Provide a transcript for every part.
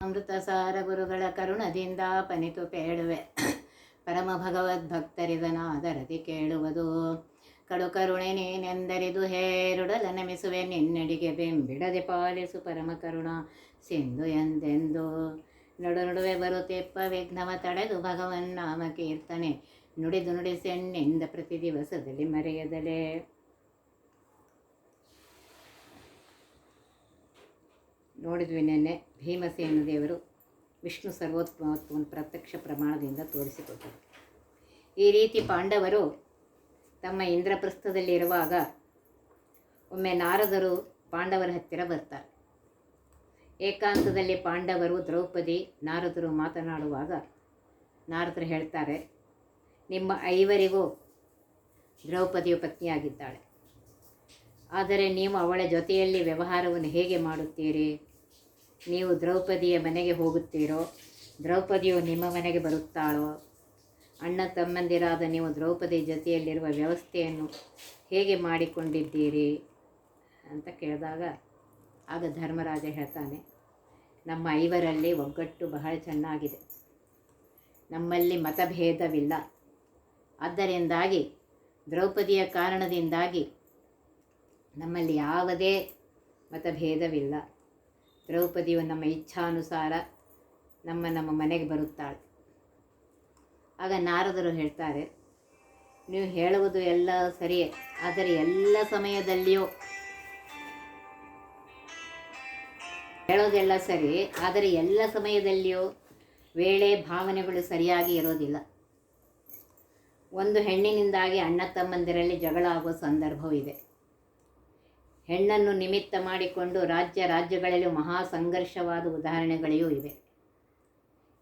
ಅಮೃತ ಸಾರ ಗುರುಗಳ ಕರುಣದಿಂದ ಪನಿತು ಪೇಳುವೆ. ಪರಮ ಭಗವದ್ಭಕ್ತರಿದನಾದರದಿ ಕೇಳುವುದು. ಕಡು ಕರುಣೆ ನೀನೆಂದರಿದು ಹೇರುಡಲ ನಮಿಸುವೆ. ನಿನ್ನಡಿಗೆ ಬೆಂಬಿಡದೆ ಪಾಲಿಸು ಪರಮ ಕರುಣ. ಸಿಂಧು ಎಂದೆಂದು ನಡು ನಡುವೆ ಬರುತ್ತೆಪ್ಪ ವಿಘ್ನವ ತಡೆದು ಭಗವನ್ ನಾಮ ಕೀರ್ತನೆ. ನುಡಿದು ನುಡಿಸೆನ್ನಿಂದ ಪ್ರತಿ ದಿವಸದಲ್ಲಿ ಮರೆಯದಲೇ. ನೋಡಿದ್ವಿ ನಿನ್ನೆ. ಭೀಮಸೇನ ದೇವರು ವಿಷ್ಣು ಸರ್ವೋತ್ಮತ್ವವನ್ನು ಪ್ರತ್ಯಕ್ಷ ಪ್ರಮಾಣದಿಂದ ತೋರಿಸಿಕೊಟ್ಟರು. ಈ ರೀತಿ ಪಾಂಡವರು ತಮ್ಮ ಇಂದ್ರಪ್ರಸ್ಥದಲ್ಲಿರುವಾಗ ಒಮ್ಮೆ ನಾರದರು ಪಾಂಡವರ ಹತ್ತಿರ ಬರ್ತಾರೆ. ಏಕಾಂತದಲ್ಲಿ ಪಾಂಡವರು ದ್ರೌಪದಿ ನಾರದರು ಮಾತನಾಡುವಾಗ ನಾರದರು ಹೇಳ್ತಾರೆ, ನಿಮ್ಮ ಐವರಿಗೂ ದ್ರೌಪದಿಯ ಪತ್ನಿಯಾಗಿದ್ದಾಳೆ. ಆದರೆ ನೀವು ಅವಳ ಜೊತೆಯಲ್ಲಿ ವ್ಯವಹಾರವನ್ನು ಹೇಗೆ ಮಾಡುತ್ತೀರಿ? ನೀವು ದ್ರೌಪದಿಯ ಮನೆಗೆ ಹೋಗುತ್ತೀರೋ, ದ್ರೌಪದಿಯು ನಿಮ್ಮ ಮನೆಗೆ ಬರುತ್ತಾಳೋ? ಅಣ್ಣ ತಮ್ಮಂದಿರಾದ ನೀವು ದ್ರೌಪದಿ ಜೊತೆಯಲ್ಲಿರುವ ವ್ಯವಸ್ಥೆಯನ್ನು ಹೇಗೆ ಮಾಡಿಕೊಂಡಿದ್ದೀರಿ? ಅಂತ ಕೇಳಿದಾಗ, ಆಗ ಧರ್ಮರಾಜ ಹೇಳ್ತಾನೆ, ನಮ್ಮ ಐವರಲ್ಲಿ ಒಗ್ಗಟ್ಟು ಬಹಳ ಚೆನ್ನಾಗಿದೆ. ನಮ್ಮಲ್ಲಿ ಮತಭೇದವಿಲ್ಲ. ಆದ್ದರಿಂದಾಗಿ, ದ್ರೌಪದಿಯ ಕಾರಣದಿಂದಾಗಿ ನಮ್ಮಲ್ಲಿ ಯಾವುದೇ ಮತಭೇದವಿಲ್ಲ. ದ್ರೌಪದಿಯು ನಮ್ಮ ಇಚ್ಛಾನುಸಾರ ನಮ್ಮ ನಮ್ಮ ಮನೆಗೆ ಬರುತ್ತಾಳೆ. ಆಗ ನಾರದರು ಹೇಳ್ತಾರೆ, ನೀವು ಹೇಳುವುದು ಎಲ್ಲ ಸರಿಯೇ, ಆದರೆ ಎಲ್ಲ ಸಮಯದಲ್ಲಿಯೂ ಹೇಳೋದೆಲ್ಲ ಸರಿ, ಆದರೆ ಎಲ್ಲ ಸಮಯದಲ್ಲಿಯೂ ವೇಳೆ ಭಾವನೆಗಳು ಸರಿಯಾಗಿ ಇರೋದಿಲ್ಲ. ಒಂದು ಹೆಣ್ಣಿನಿಂದಾಗಿ ಅಣ್ಣ ತಮ್ಮಂದಿರಲ್ಲಿ ಜಗಳ ಆಗುವ ಸಂದರ್ಭವಿದೆ ಹೆಣ್ಣನ್ನು ನಿಮಿತ್ತ ಮಾಡಿಕೊಂಡು ರಾಜ್ಯ ರಾಜ್ಯಗಳಲ್ಲಿ ಮಹಾ ಸಂಘರ್ಷವಾದ ಉದಾಹರಣೆಗಳಿಯೂ ಇವೆ.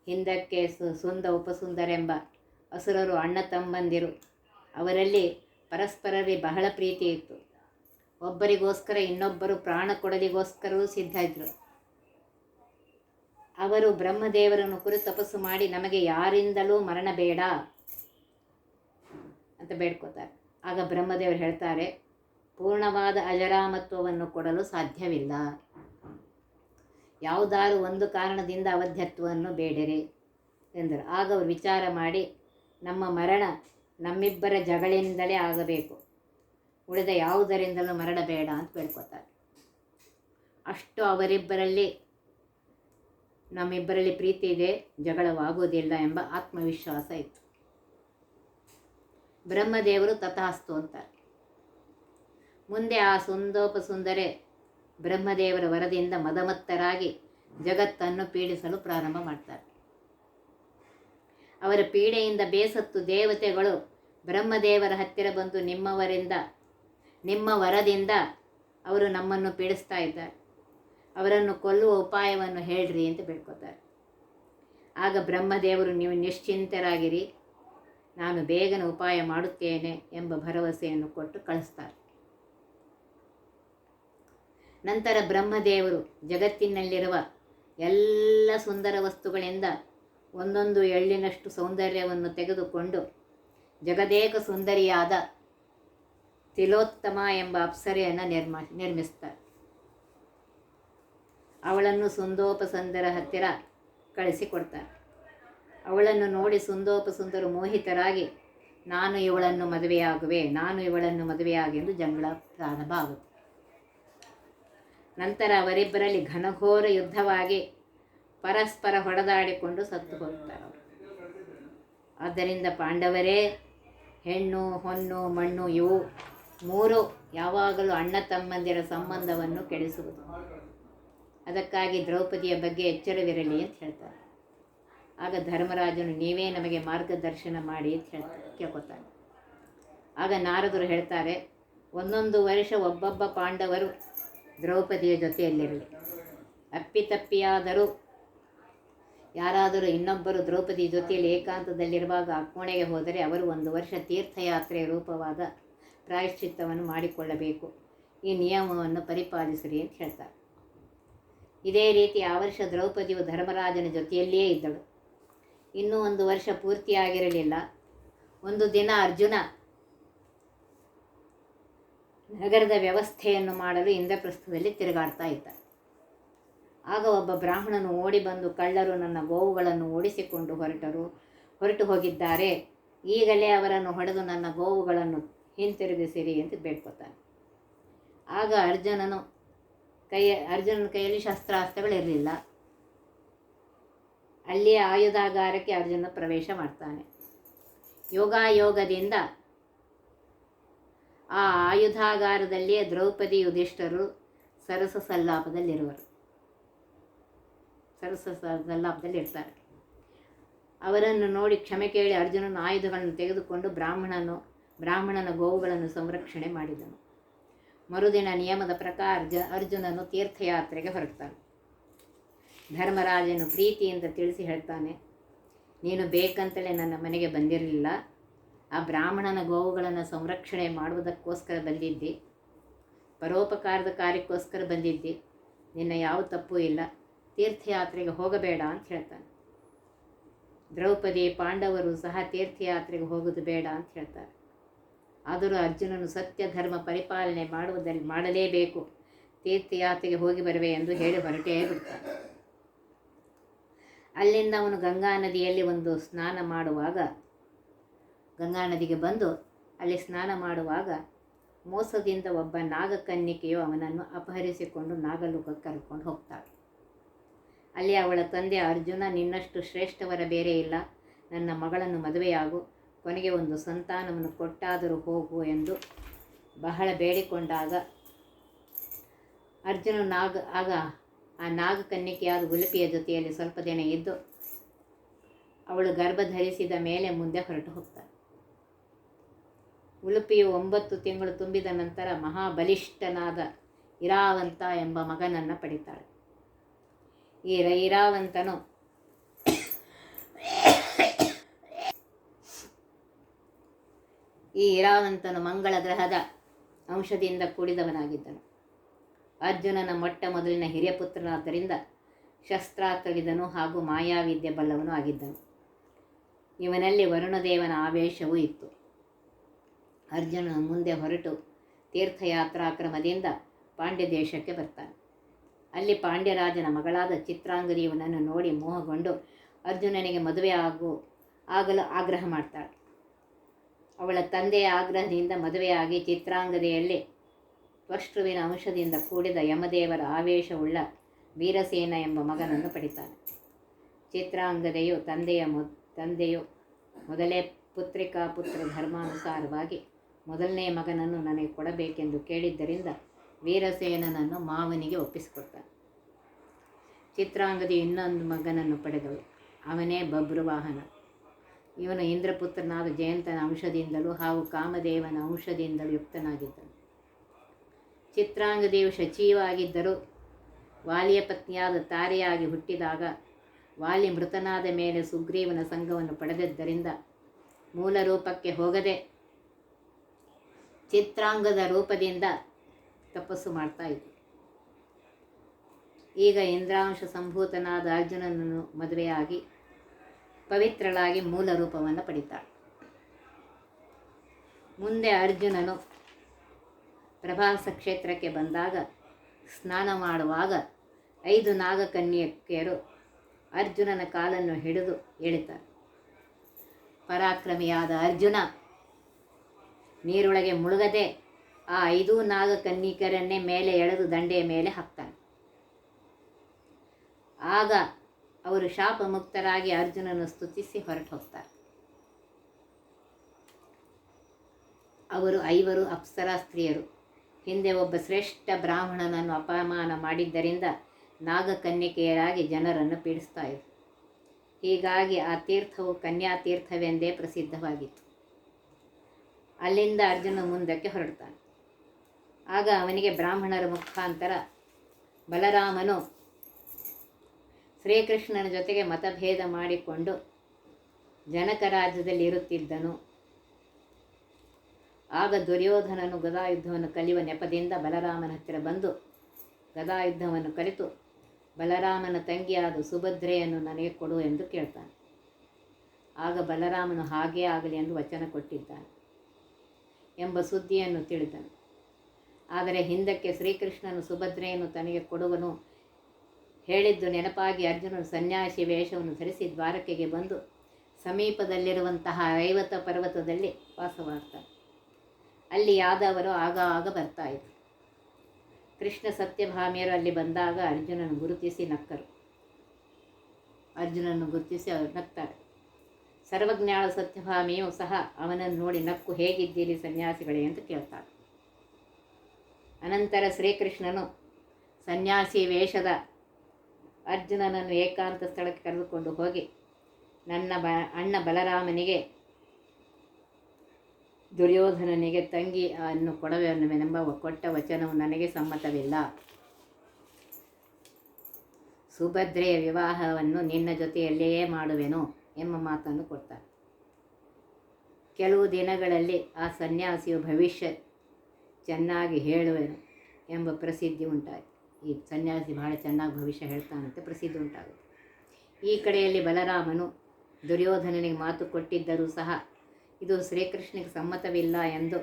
ಹಿಂದಕ್ಕೆ ಸು, ಸುಂದ ಉಪಸುಂದರೆಂಬ ಅಸುರರು ಅಣ್ಣ ತಮ್ಮಂದಿರು, ಅವರಲ್ಲಿ ಪರಸ್ಪರರಲ್ಲಿ ಬಹಳ ಪ್ರೀತಿ ಇತ್ತು. ಒಬ್ಬರಿಗೋಸ್ಕರ ಇನ್ನೊಬ್ಬರು ಪ್ರಾಣ ಕೊಡಲಿಗೋಸ್ಕರವೂ ಸಿದ್ಧ ಇದ್ದರು ಅವರು ಬ್ರಹ್ಮದೇವರನ್ನು ಕುರು ತಪಸ್ಸು ಮಾಡಿ ನಮಗೆ ಯಾರಿಂದಲೂ ಮರಣ ಬೇಡ ಅಂತ ಬೇಡ್ಕೋತಾರೆ. ಆಗ ಬ್ರಹ್ಮದೇವರು ಹೇಳ್ತಾರೆ ಪೂರ್ಣವಾದ ಅಜರಾಮತ್ವವನ್ನು ಕೊಡಲು ಸಾಧ್ಯವಿಲ್ಲ. ಯಾವುದಾದ್ರೂ ಒಂದು ಕಾರಣದಿಂದ ಅವಧ್ಯತ್ವವನ್ನು ಬೇಡರೆ ಎಂದರು. ಆಗ ಅವರು ವಿಚಾರ ಮಾಡಿ, ನಮ್ಮ ಮರಣ ನಮ್ಮಿಬ್ಬರ ಜಗಳಿಂದಲೇ ಆಗಬೇಕು. ಉಳಿದ ಯಾವುದರಿಂದಲೂ ಮರಣ ಬೇಡ ಅಂತ ಬೇಡ್ಕೋತಾರೆ. ಅಷ್ಟು ಅವರಿಬ್ಬರಲ್ಲಿ, ನಮ್ಮಿಬ್ಬರಲ್ಲಿ ಪ್ರೀತಿ ಇದೆ ಜಗಳವಾಗುವುದಿಲ್ಲ ಎಂಬ ಆತ್ಮವಿಶ್ವಾಸ ಇತ್ತು. ಬ್ರಹ್ಮದೇವರು ತಥಾಸ್ತು ಅಂತಾರೆ. ಮುಂದೆ ಆ ಸುಂದೋಪ ಸುಂದರೆ ಬ್ರಹ್ಮದೇವರ ವರದಿಂದ ಮದಮತ್ತರಾಗಿ ಜಗತ್ತನ್ನು ಪೀಡಿಸಲು ಪ್ರಾರಂಭ ಮಾಡ್ತಾರೆ. ಅವರ ಪೀಡೆಯಿಂದ ಬೇಸತ್ತು ದೇವತೆಗಳು ಬ್ರಹ್ಮದೇವರ ಹತ್ತಿರ ಬಂದು ನಿಮ್ಮವರಿಂದ, ನಿಮ್ಮ ವರದಿಂದ ಅವರು ನಮ್ಮನ್ನು ಪೀಡಿಸ್ತಾ ಇದ್ದಾರೆ. ಅವರನ್ನು ಕೊಲ್ಲುವ ಉಪಾಯವನ್ನು ಹೇಳ್ರಿ ಅಂತ ಬೇಡ್ಕೋತಾರೆ. ಆಗ ಬ್ರಹ್ಮದೇವರು, ನೀವು ನಿಶ್ಚಿಂತರಾಗಿರಿ, ನಾನು ಬೇಗನೆ ಉಪಾಯ ಮಾಡುತ್ತೇನೆ ಎಂಬ ಭರವಸೆಯನ್ನು ಕೊಟ್ಟು ಕಳಿಸ್ತಾರೆ. ನಂತರ ಬ್ರಹ್ಮದೇವರು ಜಗತ್ತಿನಲ್ಲಿರುವ ಎಲ್ಲ ಸುಂದರ ವಸ್ತುಗಳಿಂದ ಒಂದೊಂದು ಎಳ್ಳಿನಷ್ಟು ಸೌಂದರ್ಯವನ್ನು ತೆಗೆದುಕೊಂಡು ಜಗದೇಕ ಸುಂದರಿಯಾದ ತಿಲೋತ್ತಮ ಎಂಬ ಅಪ್ಸರೆಯನ್ನು ನಿರ್ಮ, ನಿರ್ಮಿಸ್ತಾರೆ. ಅವಳನ್ನು ಸುಂದೋಪಸುಂದರ ಹತ್ತಿರ ಕಳಿಸಿಕೊಡ್ತಾರೆ. ಅವಳನ್ನು ನೋಡಿ ಸುಂದೋಪಸುಂದರು ಮೋಹಿತರಾಗಿ, ನಾನು ಇವಳನ್ನು ಮದುವೆಯಾಗುವೆ, ನಾನು ಇವಳನ್ನು ಮದುವೆಯಾಗೆಂದು ಜಂಗಳ ಪ್ರಾರಂಭ ಆಗುತ್ತೆ. ನಂತರ ಅವರಿಬ್ಬರಲ್ಲಿ ಘನಘೋರ ಯುದ್ಧವಾಗಿ ಪರಸ್ಪರ ಹೊಡೆದಾಡಿಕೊಂಡು ಸತ್ತು ಹೋಗ್ತಾರೆ ಆದ್ದರಿಂದ ಪಾಂಡವರೇ, ಹೆಣ್ಣು, ಹೊನ್ನು, ಮಣ್ಣು, ಇವು ಮೂರು ಯಾವಾಗಲೂ ಅಣ್ಣ ತಮ್ಮಂದಿರ ಸಂಬಂಧವನ್ನು ಕೆಡಿಸುವುದು. ಅದಕ್ಕಾಗಿ ದ್ರೌಪದಿಯ ಬಗ್ಗೆ ಎಚ್ಚರವಿರಲಿ ಅಂತ ಹೇಳ್ತಾರೆ. ಆಗ ಧರ್ಮರಾಜನು, ನೀವೇ ನಮಗೆ ಮಾರ್ಗದರ್ಶನ ಮಾಡಿ ಅಂತ ಹೇಳ್ತಾರೆ ಕೇಳ್ಕೊತಾನೆ ಆಗ ನಾರದರು ಹೇಳ್ತಾರೆ, ಒಂದೊಂದು ವರ್ಷ ಒಬ್ಬೊಬ್ಬ ಪಾಂಡವರು ದ್ರೌಪದಿಯ ಜೊತೆಯಲ್ಲಿರಲಿ. ಅಪ್ಪಿತಪ್ಪಿಯಾದರೂ ಯಾರಾದರೂ ಇನ್ನೊಬ್ಬರು ದ್ರೌಪದಿ ಜೊತೆಯಲ್ಲಿ ಏಕಾಂತದಲ್ಲಿರುವಾಗ ಕೋಣೆಗೆ ಹೋದರೆ ಅವರು ಒಂದು ವರ್ಷ ತೀರ್ಥಯಾತ್ರೆಯ ರೂಪವಾದ ಪ್ರಾಯಶ್ಚಿತ್ತವನ್ನು ಮಾಡಿಕೊಳ್ಳಬೇಕು. ಈ ನಿಯಮವನ್ನು ಪರಿಪಾಲಿಸಿರಿ ಅಂತ ಹೇಳ್ತಾರೆ. ಇದೇ ರೀತಿ ಆ ವರ್ಷ ದ್ರೌಪದಿಯು ಧರ್ಮರಾಜನ ಜೊತೆಯಲ್ಲಿಯೇ ಇದ್ದಳು. ಇನ್ನೂ ಒಂದು ವರ್ಷ ಪೂರ್ತಿಯಾಗಿರಲಿಲ್ಲ. ಒಂದು ದಿನ ಅರ್ಜುನ ನಗರದ ವ್ಯವಸ್ಥೆಯನ್ನು ಮಾಡಲು ಇಂದ್ರಪ್ರಸ್ಥದಲ್ಲಿ ತಿರುಗಾಡ್ತಾ ಇದ್ದ. ಆಗ ಒಬ್ಬ ಬ್ರಾಹ್ಮಣನು ಓಡಿ ಬಂದು ಕಳ್ಳರು ನನ್ನ ಗೋವುಗಳನ್ನು ಓಡಿಸಿಕೊಂಡು ಹೊರಟರು. ಹೊರಟು ಹೋಗಿದ್ದಾರೆ. ಈಗಲೇ ಅವರನ್ನು ಹೊಡೆದು ನನ್ನ ಗೋವುಗಳನ್ನು ಹಿಂತಿರುಗಿಸಿರಿ ಅಂತ ಬೇಡ್ಕೊತಾನೆ. ಆಗ ಅರ್ಜುನನು ಕೈಯ, ಅರ್ಜುನನ ಕೈಯಲ್ಲಿ ಶಸ್ತ್ರಾಸ್ತ್ರಗಳಿರಲಿಲ್ಲ ಅಲ್ಲಿಯೇ ಆಯುಧಾಗಾರಕ್ಕೆ ಅರ್ಜುನ ಪ್ರವೇಶ ಮಾಡ್ತಾನೆ. ಯೋಗಾಯೋಗದಿಂದ ಆ ಆಯುಧಾಗಾರದಲ್ಲಿಯೇ ದ್ರೌಪದಿ ಯುಧಿಷ್ಠರು ಸರಸ ಸಲ್ಲಾಪದಲ್ಲಿರುವರು. ಸರಸ ಸ- ಸಲ್ಲಾಪದಲ್ಲಿ ಇರ್ತಾರೆ. ಅವರನ್ನು ನೋಡಿ ಕ್ಷಮೆ ಕೇಳಿ ಅರ್ಜುನನ ಆಯುಧಗಳನ್ನು ತೆಗೆದುಕೊಂಡು ಬ್ರಾಹ್ಮಣನು, ಬ್ರಾಹ್ಮಣನ ಗೋವುಗಳನ್ನು ಸಂರಕ್ಷಣೆ ಮಾಡಿದನು. ಮರುದಿನ ನಿಯಮದ ಪ್ರಕಾರ ಅರ್ಜ ಅರ್ಜುನನು ತೀರ್ಥಯಾತ್ರೆಗೆ ಹೊರಡ್ತಾನೆ. ಧರ್ಮರಾಜನು ಪ್ರೀತಿಯಿಂದ ತಿಳಿಸಿ ಹೇಳ್ತಾನೆ, ನೀನು ಬೇಕಂತಲೇ ನನ್ನ ಮನೆಗೆ ಬಂದಿರಲಿಲ್ಲ. ಆ ಬ್ರಾಹ್ಮಣನ ಗೋವುಗಳನ್ನು ಸಂರಕ್ಷಣೆ ಮಾಡುವುದಕ್ಕೋಸ್ಕರ ಬಂದಿದ್ದಿ. ಪರೋಪಕಾರದ ಕಾರ್ಯಕ್ಕೋಸ್ಕರ ಬಂದಿದ್ದಿ. ನಿನ್ನ ಯಾವ ತಪ್ಪು ಇಲ್ಲ. ತೀರ್ಥಯಾತ್ರೆಗೆ ಹೋಗಬೇಡ ಅಂತ ಹೇಳ್ತಾನೆ. ದ್ರೌಪದಿ ಪಾಂಡವರು ಸಹ ತೀರ್ಥಯಾತ್ರೆಗೆ ಹೋಗೋದು ಬೇಡ ಅಂತ ಹೇಳ್ತಾರೆ. ಆದರೂ ಅರ್ಜುನನು ಸತ್ಯ ಧರ್ಮ ಪರಿಪಾಲನೆ ಮಾಡುವುದರಲ್ಲಿ ಮಾಡಲೇಬೇಕು. ತೀರ್ಥಯಾತ್ರೆಗೆ ಹೋಗಿ ಬರುವೆ ಎಂದು ಹೇಳಿ ಹೊರಟೇ ಬಿಡ್ತಾನೆ. ಅಲ್ಲಿಂದ ಅವನು ಗಂಗಾ ನದಿಯಲ್ಲಿ ಒಂದು ಸ್ನಾನ ಮಾಡುವಾಗ ಗಂಗಾ ನದಿಗೆ ಬಂದು ಅಲ್ಲಿ ಸ್ನಾನ ಮಾಡುವಾಗ ಮೋಸದಿಂದ ಒಬ್ಬ ನಾಗಕನ್ನಿಕೆಯು ಅವನನ್ನು ಅಪಹರಿಸಿಕೊಂಡು ನಾಗಲೋಕಕ್ಕೆ ಕರ್ಕೊಂಡು ಹೋಗ್ತಾಳೆ. ಅಲ್ಲಿ ಅವಳ ತಂದೆ ಅರ್ಜುನ, ನಿನ್ನಷ್ಟು ಶ್ರೇಷ್ಠವರ ಬೇರೆ ಇಲ್ಲ. ನನ್ನ ಮಗಳನ್ನು ಮದುವೆಯಾಗು. ಕೊನೆಗೆ ಒಂದು ಸಂತಾನವನ್ನು ಕೊಟ್ಟಾದರೂ ಹೋಗು ಎಂದು ಬಹಳ ಬೇಡಿಕೊಂಡಾಗ ಅರ್ಜುನ ನಾಗ, ಆಗ ಆ ನಾಗಕನ್ನಿಕೆಯಾದ ಗುಲಪಿಯ ಜೊತೆಯಲ್ಲಿ ಸ್ವಲ್ಪ ದಿನ ಇದ್ದು ಅವಳು ಗರ್ಭ ಧರಿಸಿದ ಮೇಲೆ ಮುಂದೆ ಹೊರಟು ಹೋಗ್ತಾಳೆ. ಉಲುಪಿಯು ಒಂಬತ್ತು ತಿಂಗಳು ತುಂಬಿದ ನಂತರ ಮಹಾಬಲಿಷ್ಠನಾದ ಇರಾವಂತ ಎಂಬ ಮಗನನ್ನು ಪಡಿತಾಳೆ. ಈ ಇರಾವಂತನು ಈ ಇರಾವಂತನು ಮಂಗಳ ಗ್ರಹದ ಅಂಶದಿಂದ ಕೂಡಿದವನಾಗಿದ್ದನು. ಅರ್ಜುನನ ಮೊಟ್ಟ ಮೊದಲಿನ ಹಿರಿಯ ಪುತ್ರನಾದ್ದರಿಂದ ಶಸ್ತ್ರಾತ್ರವಿದನು ಹಾಗೂ ಮಾಯಾವಿದ್ಯೆ ಬಲ್ಲವನು ಆಗಿದ್ದನು. ಇವನಲ್ಲಿ ವರುಣದೇವನ ಆವೇಶವೂ ಇತ್ತು. ಅರ್ಜುನನು ಮುಂದೆ ಹೊರಟು ತೀರ್ಥಯಾತ್ರಾ ಕ್ರಮದಿಂದ ಪಾಂಡ್ಯ ದೇಶಕ್ಕೆ ಬರ್ತಾನೆ. ಅಲ್ಲಿ ಪಾಂಡ್ಯರಾಜನ ಮಗಳಾದ ಚಿತ್ರಾಂಗದಿ ಇವನನ್ನು ನೋಡಿ ಮೋಹಗೊಂಡು ಅರ್ಜುನನಿಗೆ ಮದುವೆ ಆಗು, ಆಗಲು ಆಗ್ರಹ ಮಾಡ್ತಾಳೆ. ಅವಳ ತಂದೆಯ ಆಗ್ರಹದಿಂದ ಮದುವೆಯಾಗಿ ಚಿತ್ರಾಂಗದೆಯಲ್ಲಿ ವಷ್ಟುವಿನ ಅಂಶದಿಂದ ಕೂಡಿದ ಯಮದೇವರ ಆವೇಶವುಳ್ಳ ವೀರಸೇನ ಎಂಬ ಮಗನನ್ನು ಪಡಿತಾನೆ. ಚಿತ್ರಾಂಗದೆಯು ತಂದೆಯ ಮೊ, ತಂದೆಯು ಮೊದಲೇ ಪುತ್ರಿಕಾ ಪುತ್ರ ಧರ್ಮಾನುಸಾರವಾಗಿ ಮೊದಲನೇ ಮಗನನ್ನು ನನಗೆ ಕೊಡಬೇಕೆಂದು ಕೇಳಿದ್ದರಿಂದ ವೀರಸೇನನನ್ನು ಮಾವನಿಗೆ ಒಪ್ಪಿಸಿಕೊಡ್ತಾನೆ ಚಿತ್ರಾಂಗದಿ ಇನ್ನೊಂದು ಮಗನನ್ನು ಪಡೆದಳು ಅವನೇ ಬಬ್ರುವಾಹನ ಇವನು ಇಂದ್ರಪುತ್ರನಾದ ಜಯಂತನ ಅಂಶದಿಂದಲೂ ಹಾಗೂ ಕಾಮದೇವನ ಅಂಶದಿಂದಲೂ ಯುಕ್ತನಾಗಿದ್ದನು. ಚಿತ್ರಾಂಗದೇವು ಸಚೀವಾಗಿದ್ದರೂ ವಾಲಿಯ ಪತ್ನಿಯಾದ ತಾರೆಯಾಗಿ ಹುಟ್ಟಿದಾಗ ವಾಲಿ ಮೃತನಾದ ಮೇಲೆ ಸುಗ್ರೀವನ ಸಂಘವನ್ನು ಪಡೆದಿದ್ದರಿಂದ ಮೂಲ ರೂಪಕ್ಕೆ ಹೋಗದೆ ಚಿತ್ರಾಂಗದ ರೂಪದಿಂದ ತಪಸ್ಸು ಮಾಡ್ತಾ ಇದ್ದರು ಈಗ ಇಂದ್ರಾಂಶ ಸಂಭೂತನಾದ ಅರ್ಜುನನನ್ನು ಮದುವೆಯಾಗಿ ಪವಿತ್ರಳಾಗಿ ಮೂಲ ರೂಪವನ್ನು ಪಡಿತಾಳೆ ಮುಂದೆ ಅರ್ಜುನನು ಪ್ರಭಾಸ ಕ್ಷೇತ್ರಕ್ಕೆ ಬಂದಾಗ, ಸ್ನಾನ ಮಾಡುವಾಗ ಐದು ನಾಗಕನ್ಯಕಿಯರು ಅರ್ಜುನನ ಕಾಲನ್ನು ಹಿಡಿದು ಎಳಿತಾರೆ. ಪರಾಕ್ರಮಿಯಾದ ಅರ್ಜುನ ನೀರೊಳಗೆ ಮುಳುಗದೆ ಆ ಐದೂ ನಾಗಕನ್ನಿಕರನ್ನೇ ಮೇಲೆ ಎಳೆದು ದಂಡೆಯ ಮೇಲೆ ಹಾಕ್ತಾನೆ. ಆಗ ಅವರು ಶಾಪ ಮುಕ್ತರಾಗಿ ಅರ್ಜುನನು ಸ್ತುತಿಸಿ ಹೊರಟು ಹೋಗ್ತಾರೆ. ಅವರು ಐವರು ಅಪ್ಸರ ಸ್ತ್ರೀಯರು. ಹಿಂದೆ ಒಬ್ಬ ಶ್ರೇಷ್ಠ ಬ್ರಾಹ್ಮಣನನ್ನು ಅಪಮಾನ ಮಾಡಿದ್ದರಿಂದ ನಾಗಕನ್ಯಕೆಯರಾಗಿ ಜನರನ್ನು ಪೀಡಿಸ್ತಾ ಇದ್ರು. ಹೀಗಾಗಿ ಆ ತೀರ್ಥವು ಕನ್ಯಾ ತೀರ್ಥವೆಂದೇ ಪ್ರಸಿದ್ಧವಾಗಿತ್ತು. ಅಲ್ಲಿಂದ ಅರ್ಜುನ ಮುಂದಕ್ಕೆ ಹೊರಡ್ತಾನೆ. ಆಗ ಅವನಿಗೆ ಬ್ರಾಹ್ಮಣರ ಮುಖಾಂತರ ಬಲರಾಮನು ಶ್ರೀಕೃಷ್ಣನ ಜೊತೆಗೆ ಮತಭೇದ ಮಾಡಿಕೊಂಡು ಜನಕ ರಾಜ್ಯದಲ್ಲಿ ಇರುತ್ತಿದ್ದನು. ಆಗ ದುರ್ಯೋಧನನು ಗದಾಯುದ್ಧವನ್ನು ಕಲಿಯುವ ನೆಪದಿಂದ ಬಲರಾಮನ ಹತ್ತಿರ ಬಂದು ಗದಾಯುದ್ಧವನ್ನು ಕಲಿತು ಬಲರಾಮನ ತಂಗಿಯಾದ ಸುಭದ್ರೆಯನ್ನು ನನಗೆ ಕೊಡು ಎಂದು ಕೇಳ್ತಾನೆ. ಆಗ ಬಲರಾಮನು ಹಾಗೇ ಆಗಲಿ ಎಂದು ವಚನ ಕೊಟ್ಟಿದ್ದಾನೆ. ಎಂಬ ಸುದ್ದಿಯನ್ನು ತಿಳಿದನು. ಆದರೆ ಹಿಂದಕ್ಕೆ ಶ್ರೀಕೃಷ್ಣನು ಸುಭದ್ರೆಯನ್ನು ತನಗೆ ಕೊಡುವನು. ಹೇಳಿದ್ದು ನೆನಪಾಗಿ ಅರ್ಜುನನು ಸನ್ಯಾಸಿ ವೇಷವನ್ನು ಧರಿಸಿ ದ್ವಾರಕೆಗೆ ಬಂದು ಸಮೀಪದಲ್ಲಿರುವಂತಹ ಐವತ ಪರ್ವತದಲ್ಲಿ ವಾಸವಾಗ್ತಾರೆ ಅಲ್ಲಿ ಯಾದವರು ಆಗ ಆಗ ಬರ್ತಾ ಇದ್ರು. ಕೃಷ್ಣ ಸತ್ಯಭಾಮಿಯರು ಅಲ್ಲಿ ಬಂದಾಗ ಅರ್ಜುನನು ಗುರುತಿಸಿ ನಕ್ಕರು. ಅರ್ಜುನನ್ನು ಗುರುತಿಸಿ ಅವರು ನಗ್ತಾರೆ ಸರ್ವಜ್ಞಾಳ ಸತ್ಯಭಾಮಿಯು ಸಹ ಅವನನ್ನು ನೋಡಿ ನಕ್ಕು ಹೇಗಿದ್ದೀರಿ ಸನ್ಯಾಸಿಗಳೇ ಅಂತ ಕೇಳ್ತಾರೆ ಅನಂತರ ಶ್ರೀಕೃಷ್ಣನು ಸನ್ಯಾಸಿ ವೇಷದ ಅರ್ಜುನನನ್ನು ಏಕಾಂತ ಸ್ಥಳಕ್ಕೆ ಕರೆದುಕೊಂಡು ಹೋಗಿ ನನ್ನ ಬ ಅಣ್ಣ ಬಲರಾಮನಿಗೆ, ದುರ್ಯೋಧನನಿಗೆ ತಂಗಿ ಅನ್ನು ಕೊಡವೆನ್ನುವೆನೆಂಬ ಕೊಟ್ಟ ವಚನವು ನನಗೆ ಸಮ್ಮತವಿಲ್ಲ. ಸುಭದ್ರೆಯ ವಿವಾಹವನ್ನು ನಿನ್ನ ಜೊತೆಯಲ್ಲಿಯೇ ಮಾಡುವೆನು. ಎಂಬ ಮಾತನ್ನು ಕೊಡ್ತಾರೆ. ಕೆಲವು ದಿನಗಳಲ್ಲಿ ಆ ಸನ್ಯಾಸಿಯು ಭವಿಷ್ಯ ಚೆನ್ನಾಗಿ ಹೇಳುವೆನು ಎಂಬ ಪ್ರಸಿದ್ಧಿ ಉಂಟಾಯಿತು. ಈ ಸನ್ಯಾಸಿ ಬಹಳ ಚೆನ್ನಾಗಿ ಭವಿಷ್ಯ ಹೇಳ್ತಾನಂತೆ ಪ್ರಸಿದ್ಧಿ ಉಂಟಾಗುತ್ತೆ. ಈ ಕಡೆಯಲ್ಲಿ ಬಲರಾಮನು ದುರ್ಯೋಧನನಿಗೆ ಮಾತು ಕೊಟ್ಟಿದ್ದರೂ ಸಹ ಇದು ಶ್ರೀಕೃಷ್ಣನಿಗೆ ಸಮ್ಮತವಿಲ್ಲ ಎಂದು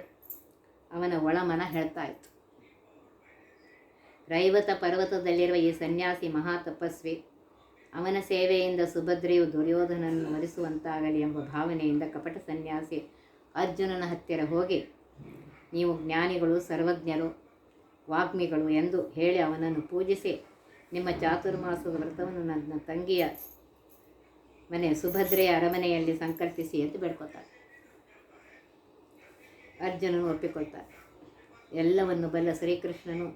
ಅವನ ಒಳಮನ ಹೇಳ್ತಾ ಇತ್ತು ರೈವತ ಪರ್ವತದಲ್ಲಿರುವ ಈ ಸನ್ಯಾಸಿ ಮಹಾ ತಪಸ್ವಿ ಅವನ ಸೇವೆಯಿಂದ ಸುಭದ್ರೆಯು ದುರ್ಯೋಧನನ್ನು ವರಿಸುವಂತಾಗಲಿ ಎಂಬ ಭಾವನೆಯಿಂದ ಕಪಟ ಸನ್ಯಾಸಿ ಅರ್ಜುನನ ಹತ್ತಿರ ಹೋಗಿ, ನೀವು ಜ್ಞಾನಿಗಳು, ಸರ್ವಜ್ಞರು, ವಾಗ್ಮಿಗಳು ಎಂದು ಹೇಳಿ ಅವನನ್ನು ಪೂಜಿಸಿ, ನಿಮ್ಮ ಚಾತುರ್ಮಾಸದ ವ್ರತವನ್ನು ನನ್ನ ತಂಗಿಯ ಮನೆ ಸುಭದ್ರೆಯ ಅರಮನೆಯಲ್ಲಿ ಸಂಕಲ್ಪಿಸಿ ಎಂದು ಬೇಡ್ಕೊತಾರೆ ಅರ್ಜುನನು ಒಪ್ಪಿಕೊಳ್ತಾರೆ ಎಲ್ಲವನ್ನು ಬಲ್ಲ ಶ್ರೀಕೃಷ್ಣನು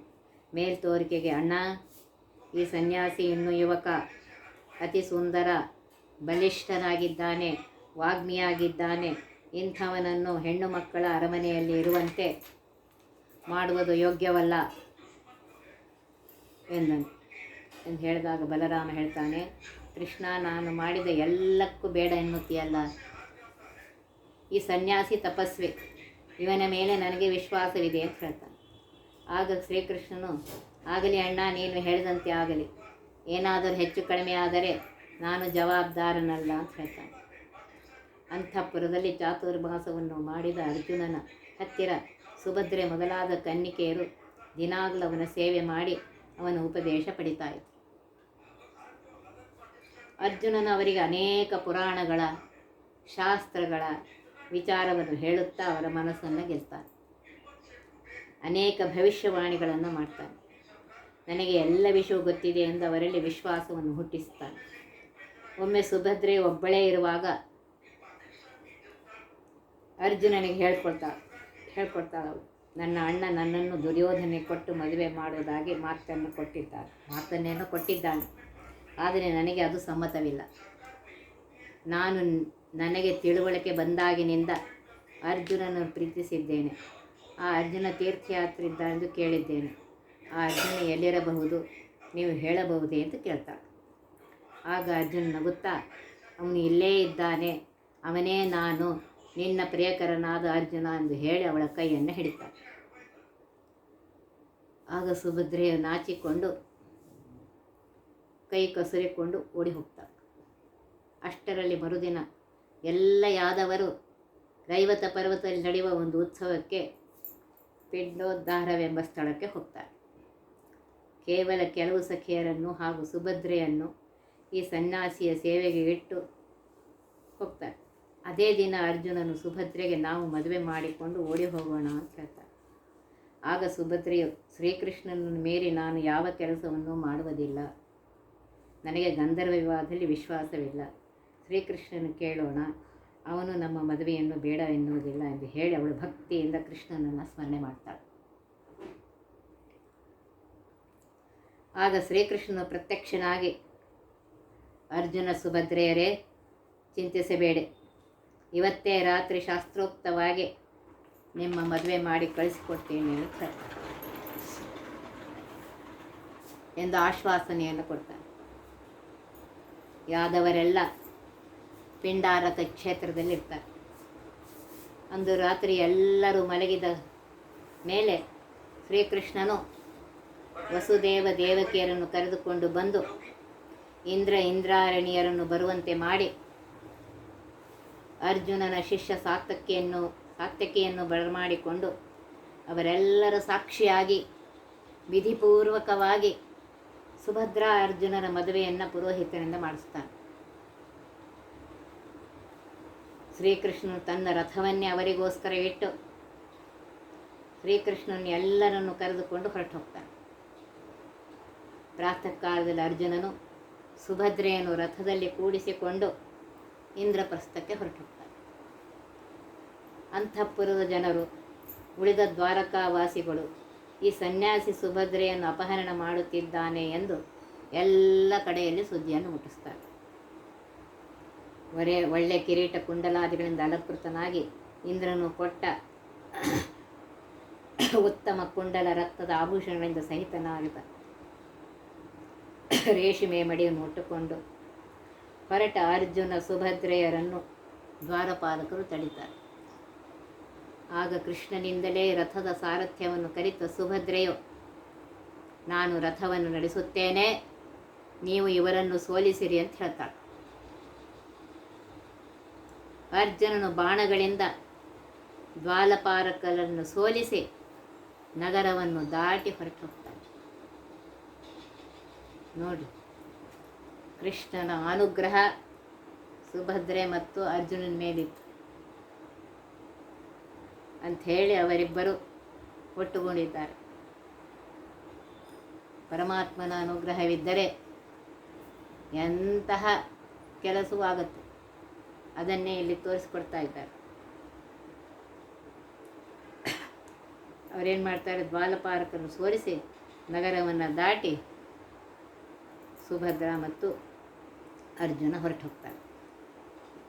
ಮೇಲ್ತೋರಿಕೆಗೆ, ಅಣ್ಣ, ಈ ಸನ್ಯಾಸಿ ಇನ್ನು ಯುವಕ ಅತಿ ಸುಂದರ, ಬಲಿಷ್ಠನಾಗಿದ್ದಾನೆ, ವಾಗ್ಮಿಯಾಗಿದ್ದಾನೆ, ಇಂಥವನನ್ನು ಹೆಣ್ಣು ಮಕ್ಕಳ ಅರಮನೆಯಲ್ಲಿ ಇರುವಂತೆ ಮಾಡುವುದು ಯೋಗ್ಯವಲ್ಲ ಎಂದನು. ಎಂದು ಹೇಳಿದಾಗ ಬಲರಾಮ ಹೇಳ್ತಾನೆ, ಕೃಷ್ಣ, ನಾನು ಮಾಡಿದ ಎಲ್ಲಕ್ಕೂ ಬೇಡ ಎನ್ನುತ್ತೀಯಲ್ಲ. ಈ ಸನ್ಯಾಸಿ ತಪಸ್ವಿ, ಇವನ ಮೇಲೆ ನನಗೆ ವಿಶ್ವಾಸವಿದೆ ಅಂತ ಹೇಳ್ತಾನೆ. ಆಗ ಶ್ರೀಕೃಷ್ಣನು, ಆಗಲಿ ಅಣ್ಣ, ನೀನು ಹೇಳಿದಂತೆ ಆಗಲಿ. ಏನಾದರೂ ಹೆಚ್ಚು ಕಡಿಮೆ ಆದರೆ ನಾನು ಜವಾಬ್ದಾರನಲ್ಲ ಅಂತ ಹೇಳ್ತಾನೆ. ಅಂತಃಪುರದಲ್ಲಿ ಚಾತುರ್ಭಾಸವನ್ನು ಮಾಡಿದ ಅರ್ಜುನನ ಹತ್ತಿರ ಸುಭದ್ರೆ ಮೊದಲಾದ ಕನ್ನಿಕೆಯರು ದಿನಾಗಲೂ ಅವನ ಸೇವೆ ಮಾಡಿ ಅವನ ಉಪದೇಶ ಪಡಿತಾ ಇದ್ದರು ಅರ್ಜುನನ ಅವರಿಗೆ ಅನೇಕ ಪುರಾಣಗಳ, ಶಾಸ್ತ್ರಗಳ ವಿಚಾರವನ್ನು ಹೇಳುತ್ತಾ ಅವರ ಮನಸ್ಸನ್ನು ಗೆಲ್ತಾನೆ. ಅನೇಕ ಭವಿಷ್ಯವಾಣಿಗಳನ್ನು ಮಾಡ್ತಾನೆ. ನನಗೆ ಎಲ್ಲ ವಿಷಯ ಗೊತ್ತಿದೆ ಎಂದು ಅವರಲ್ಲಿ ವಿಶ್ವಾಸವನ್ನು ಹುಟ್ಟಿಸ್ತಾನೆ ಒಮ್ಮೆ ಸುಭದ್ರೆ ಒಬ್ಬಳೇ ಇರುವಾಗ ಅರ್ಜುನನಿಗೆ ಹೇಳ್ಕೊಳ್ತಾಳೆ ಹೇಳ್ಕೊಡ್ತಾಳೆ ಅವಳು. ನನ್ನ ಅಣ್ಣ ನನ್ನನ್ನು ದುರ್ಯೋಧನೆ ಕೊಟ್ಟು ಮದುವೆ ಮಾಡೋದಾಗಿ ಮಾತನ್ನು ಕೊಟ್ಟಿದ್ದಾರೆ. ಮಾತನ್ನೇನು ಕೊಟ್ಟಿದ್ದಾನೆ. ಆದರೆ ನನಗೆ ಅದು ಸಮ್ಮತವಿಲ್ಲ. ನಾನು ನನಗೆ ತಿಳುವಳಿಕೆ ಬಂದಾಗಿನಿಂದ ಅರ್ಜುನನ್ನು ಪ್ರೀತಿಸಿದ್ದೇನೆ. ಆ ಅರ್ಜುನ ತೀರ್ಥಯಾತ್ರಿದ್ದ ಎಂದು ಕೇಳಿದ್ದೇನೆ. ಆ ಅರ್ಜುನ ಎಲ್ಲಿರಬಹುದು? ನೀವು ಹೇಳಬಹುದೇ ಅಂತ ಕೇಳ್ತಾಳೆ. ಆಗ ಅರ್ಜುನ ನಗುತ್ತಾ, ಅವನು ಇಲ್ಲೇ ಇದ್ದಾನೆ, ಅವನೇ ನಾನು, ನಿನ್ನ ಪ್ರಿಯಕರನಾದ ಅರ್ಜುನ ಎಂದು ಹೇಳಿ ಅವಳ ಕೈಯನ್ನು ಹಿಡಿತಾಳೆ. ಆಗ ಸುಭದ್ರೆಯು ನಾಚಿಕೊಂಡು ಕೈ ಕಸರಿಕೊಂಡು ಓಡಿ ಹೋಗ್ತಾಳೆ. ಅಷ್ಟರಲ್ಲಿ ಮರುದಿನ ಎಲ್ಲ ಯಾದವರು ದೈವತ ಪರ್ವತದಲ್ಲಿ ನಡೆಯುವ ಒಂದು ಉತ್ಸವಕ್ಕೆ ಪಿಂಡೋದ್ಧಾರವೆಂಬ ಸ್ಥಳಕ್ಕೆ ಹೋಗ್ತಾರೆ. ಕೇವಲ ಕೆಲವು ಸಖಿಯರನ್ನು ಹಾಗೂ ಸುಭದ್ರೆಯನ್ನು ಈ ಸನ್ಯಾಸಿಯ ಸೇವೆಗೆ ಇಟ್ಟು ಹೋಗ್ತಾರೆ. ಅದೇ ದಿನ ಅರ್ಜುನನು ಸುಭದ್ರೆಗೆ, ನಾವು ಮದುವೆ ಮಾಡಿಕೊಂಡು ಓಡಿ ಹೋಗೋಣ ಅಂತ ಹೇಳ್ತಾರೆ. ಆಗ ಸುಭದ್ರೆಯು, ಶ್ರೀಕೃಷ್ಣನನ್ನು ಮೀರಿ ನಾನು ಯಾವ ಕೆಲಸವನ್ನು ಮಾಡುವುದಿಲ್ಲ. ನನಗೆ ಗಂಧರ್ವ ವಿವಾಹದಲ್ಲಿ ವಿಶ್ವಾಸವಿಲ್ಲ. ಶ್ರೀಕೃಷ್ಣನು ಕೇಳೋಣ. ಅವನು ನಮ್ಮ ಮದುವೆಯನ್ನು ಬೇಡ ಎನ್ನುವುದಿಲ್ಲ ಎಂದು ಹೇಳಿ ಅವಳು ಭಕ್ತಿಯಿಂದ ಕೃಷ್ಣನನ್ನು ಸ್ಮರಣೆ ಮಾಡ್ತಾಳೆ. ಆಗ ಶ್ರೀಕೃಷ್ಣನು ಪ್ರತ್ಯಕ್ಷನಾಗಿ, ಅರ್ಜುನ ಸುಭದ್ರೆಯರೇ, ಚಿಂತಿಸಬೇಡಿ ಇವತ್ತೇ ರಾತ್ರಿ ಶಾಸ್ತ್ರೋಕ್ತವಾಗಿ ನಿಮ್ಮ ಮದುವೆ ಮಾಡಿ ಕಳಿಸಿಕೊಡ್ತೀನಿ ಹೇಳ್ತಾರೆ. ಎಂದು ಆಶ್ವಾಸನೆಯನ್ನು ಕೊಡ್ತಾರೆ ಯಾದವರೆಲ್ಲ ಪಿಂಡಾರಕ ಕ್ಷೇತ್ರದಲ್ಲಿ ಇರ್ತಾರೆ ಅಂದು ರಾತ್ರಿ ಎಲ್ಲರೂ ಮಲಗಿದ ಮೇಲೆ ಶ್ರೀಕೃಷ್ಣನು ವಸುದೇವ ದೇವಕಿಯರನ್ನು ಕರೆದುಕೊಂಡು ಬಂದು ಇಂದ್ರ ಇಂದ್ರಾರಣಿಯರನ್ನು ಬರುವಂತೆ ಮಾಡಿ ಅರ್ಜುನನ ಶಿಷ್ಯ ಸಾತಕ್ಕಿಯನ್ನು ಸಾತ್ಯಕಿಯನ್ನು ಬರಮಾಡಿಕೊಂಡು ಅವರೆಲ್ಲರ ಸಾಕ್ಷಿಯಾಗಿ ವಿಧಿಪೂರ್ವಕವಾಗಿ ಸುಭದ್ರಾ ಅರ್ಜುನರ ಮದುವೆಯನ್ನು ಪುರೋಹಿತನಿಂದ ಮಾಡಿಸ್ತಾನೆ. ಶ್ರೀಕೃಷ್ಣನು ತನ್ನ ರಥವನ್ನೇ ಅವರಿಗೋಸ್ಕರ ಇಟ್ಟು ಶ್ರೀಕೃಷ್ಣನ ಎಲ್ಲರನ್ನು ಕರೆದುಕೊಂಡು ಹೊರಟು ಹೋಗ್ತಾನೆ. ಪ್ರಾತಃ ಕಾಲದಲ್ಲಿ ಅರ್ಜುನನು ಸುಭದ್ರೆಯನ್ನು ರಥದಲ್ಲಿ ಕೂಡಿಸಿಕೊಂಡು ಇಂದ್ರಪ್ರಸ್ಥಕ್ಕೆ ಹೊರಟುತ್ತಾರೆ ಅಂತಃಪುರದ ಜನರು, ಉಳಿದ ದ್ವಾರಕಾವಾಸಿಗಳು ಈ ಸನ್ಯಾಸಿ ಸುಭದ್ರೆಯನ್ನು ಅಪಹರಣ ಮಾಡುತ್ತಿದ್ದಾನೆ ಎಂದು ಎಲ್ಲ ಕಡೆಯಲ್ಲಿ ಸುದ್ದಿಯನ್ನು ಮುಟ್ಟಿಸ್ತಾರೆ. ಒರೆ, ಒಳ್ಳೆ ಕಿರೀಟ ಕುಂಡಲಾದಿಗಳಿಂದ ಅಲಂಕೃತನಾಗಿ ಇಂದ್ರನು ಕೊಟ್ಟ ಉತ್ತಮ ಕುಂಡಲ ರಕ್ತದ ಆಭೂಷಣಗಳಿಂದ ಸಹಿತನಾಗಿದ್ದ ರೇಷ್ಮೆ ಮಡಿಯನ್ನು ಉಟ್ಟುಕೊಂಡು ಹೊರಟ ಅರ್ಜುನ ಸುಭದ್ರೆಯರನ್ನು ದ್ವಾರಪಾಲಕರು ತಳಿತಾರೆ. ಆಗ ಕೃಷ್ಣನಿಂದಲೇ ರಥದ ಸಾರಥ್ಯವನ್ನು ಕಲಿತ ಸುಭದ್ರೆಯು, ನಾನು ರಥವನ್ನು ನಡೆಸುತ್ತೇನೆ, ನೀವು ಇವರನ್ನು ಸೋಲಿಸಿರಿ ಅಂತ ಹೇಳ್ತಾಳೆ. ಅರ್ಜುನನು ಬಾಣಗಳಿಂದ ದ್ವಾಲಪಾರಕರನ್ನು ಸೋಲಿಸಿ ನಗರವನ್ನು ದಾಟಿ ಹೊರಟು ನೋಡಿ. ಕೃಷ್ಣನ ಅನುಗ್ರಹ ಸುಭದ್ರೆ ಮತ್ತು ಅರ್ಜುನನ ಮೇಲಿತ್ತು. ಅಂಥೇಳಿ ಅವರಿಬ್ಬರು ಒಟ್ಟುಗೊಂಡಿದ್ದಾರೆ. ಪರಮಾತ್ಮನ ಅನುಗ್ರಹವಿದ್ದರೆ ಎಂತಹ ಕೆಲಸವೂ ಆಗುತ್ತೆ. ಅದನ್ನೇ ಇಲ್ಲಿ ತೋರಿಸ್ಕೊಡ್ತಾ ಇದ್ದಾರೆ. ಅವರೇನು ಮಾಡ್ತಾರೆ? ದ್ವಾಲಪಾರಕರನ್ನು ಸೋರಿಸಿ ನಗರವನ್ನು ದಾಟಿ ಸುಭದ್ರ ಮತ್ತು ಅರ್ಜುನ ಹೊರಟು ಹೋಗ್ತಾರೆ.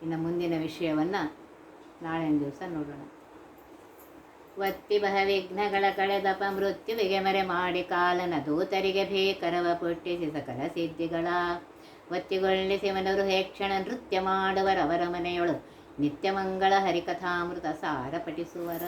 ಇನ್ನು ಮುಂದಿನ ವಿಷಯವನ್ನು ನಾಳಿನ ದಿವಸ ನೋಡೋಣ. ವತ್ತಿ ಬಹ ವಿಘ್ನಗಳ ಕಳೆದಪ ಮೃತ್ಯುವಿಗೆ ಮರೆ ಮಾಡಿ ಕಾಲನ ದೂತರಿಗೆ ಭೀಕರವ ಪುಟ್ಟಿಸಿ ಸಕಲ ಸಿದ್ಧಿಗಳ. ಒತ್ತಿಗೊಳ್ಳಿಸಿ ಮನರು ಹೇಕ್ಷಣ ನೃತ್ಯ ಮಾಡುವರವರ ಮನೆಯೊಳು ನಿತ್ಯ ಮಂಗಳ ಹರಿಕಥಾಮೃತ ಸಾರ ಪಠಿಸುವರ